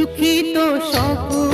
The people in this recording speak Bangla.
সুখী তো সকল